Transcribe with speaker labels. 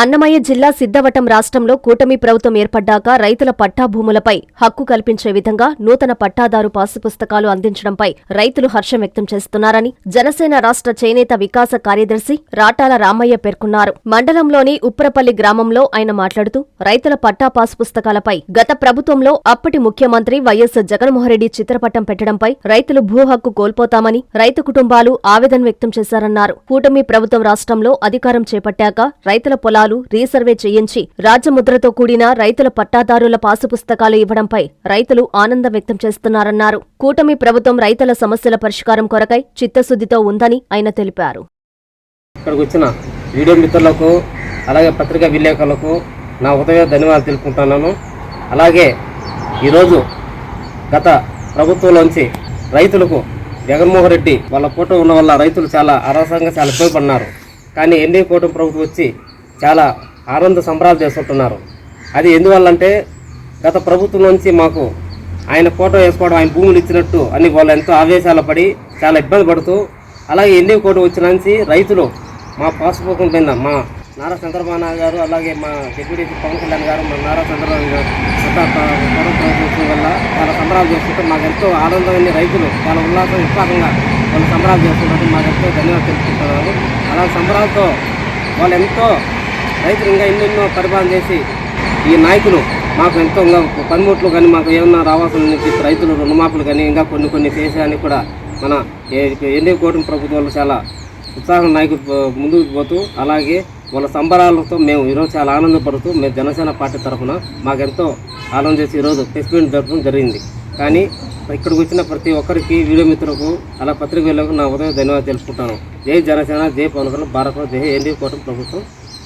Speaker 1: అన్నమయ్య జిల్లా సిద్ధవటం రాష్ట్రంలో కూటమి ప్రభుత్వం ఏర్పడ్డాక రైతుల పట్టా భూములపై హక్కు కల్పించే విధంగా నూతన పట్టాదారు పాసు పుస్తకాలు అందించడంపై రైతులు హర్షం వ్యక్తం చేస్తున్నారని జనసేన రాష్ట్ర చేనేత వికాస కార్యదర్శి రాటాల రామయ్య పేర్కొన్నారు. మండలంలోని ఉప్పరపల్లి గ్రామంలో ఆయన మాట్లాడుతూ రైతుల పట్టా పాసు పుస్తకాలపై గత ప్రభుత్వంలో అప్పటి ముఖ్యమంత్రి వైఎస్ జగన్మోహన్రెడ్డి చిత్రపటం పెట్టడంపై రైతులు భూ హక్కు కోల్పోతామని రైతు కుటుంబాలు ఆవేదన వ్యక్తం చేశారన్నారు. కూటమి ప్రభుత్వం రాష్ట్రంలో అధికారం చేపట్టాక రైతుల పొలాలు రీసర్వే చేయించి రాజముద్రతో కూడిన రైతుల పట్టాదారుల పాసు పుస్తకాలు ఇవ్వడంపై రైతులు ఆనందం వ్యక్తం చేస్తున్నారన్నారు. కూటమి ప్రభుత్వం రైతుల సమస్యల పరిష్కారం కొరకై చిత్తశుద్దితో ఉందని ఆయన తెలిపారు.
Speaker 2: ఇక్కడికి వచ్చిన వీడియో మిత్రులకు అలాగే పత్రికా విలేకరులకు నా ఉదయ ధన్యవాదాలు తెలుపుకుంటున్నాను. అలాగే ఈరోజు గత ప్రభుత్వంలోంచి రైతులకు జగన్మోహన్ రెడ్డి వాళ్ళ కూటమి ఉన్న వల్ల రైతులు చాలా అరసంగా చాలా ఇబ్బంది కానీ ఎన్డీ కూటమి ప్రభుత్వం వచ్చి చాలా ఆనంద సంబరాలు చేస్తుంటున్నారు. అది ఎందువల్లంటే గత ప్రభుత్వం నుంచి మాకు ఆయన ఫోటో వేసుకోవడం ఆయన భూములు ఇచ్చినట్టు అని వాళ్ళు ఎంతో ఆవేశాలు పడి చాలా ఇబ్బంది పడుతూ అలాగే ఎన్ని కోటి వచ్చిన నుంచి రైతులు మా పాసుపోకం కింద మా నారా చంద్రబాబు గారు అలాగే మా డిప్యూటీ పవన్ కళ్యాణ్ గారు మా నారా చంద్రబాబు గారు ప్రభుత్వం వల్ల చాలా సంబరాలు చేస్తుంటే మాకు ఎంతో ఆనందమైన రైతులు చాలా ఉల్లాసం ఉత్సాహంగా వాళ్ళు సంబరాలు చేస్తున్నట్టు మాకు ఎంతో ధన్యవాదాలు తెలుసుకుంటున్నారు అలా సంబరాలతో వాళ్ళు ఎంతో రైతులు ఇంకా ఎన్నెన్నో పరిపాలన చేసి ఈ నాయకులు మాకు ఎంతో ఇంకా పనిముట్లు కానీ మాకు ఏమన్నా రావాల్సిన చెప్పి రైతులు రుణమాఫీలు కానీ ఇంకా కొన్ని కొన్ని చేసేయని కూడా మన ఎన్డీ కూటమి ప్రభుత్వాలు చాలా ఉత్సాహం నాయకులు ముందుకు పోతూ అలాగే వాళ్ళ సంబరాలతో మేము ఈరోజు చాలా ఆనందపడుతూ మేము జనసేన పార్టీ తరఫున మాకెంతో ఆనందం చేసి ఈరోజు ప్రెస్ మీట్ జరపడం జరిగింది. కానీ ఇక్కడికి వచ్చిన ప్రతి ఒక్కరికి వీడియో మిత్రులకు అలా పత్రిక నా ఉదయం ధన్యవాదాలు తెలుపుకుంటాను. జై జనసేన జై పవన్ కళ్యాణ్ భారత జై ఎన్డీ కూటమి ప్రభుత్వం.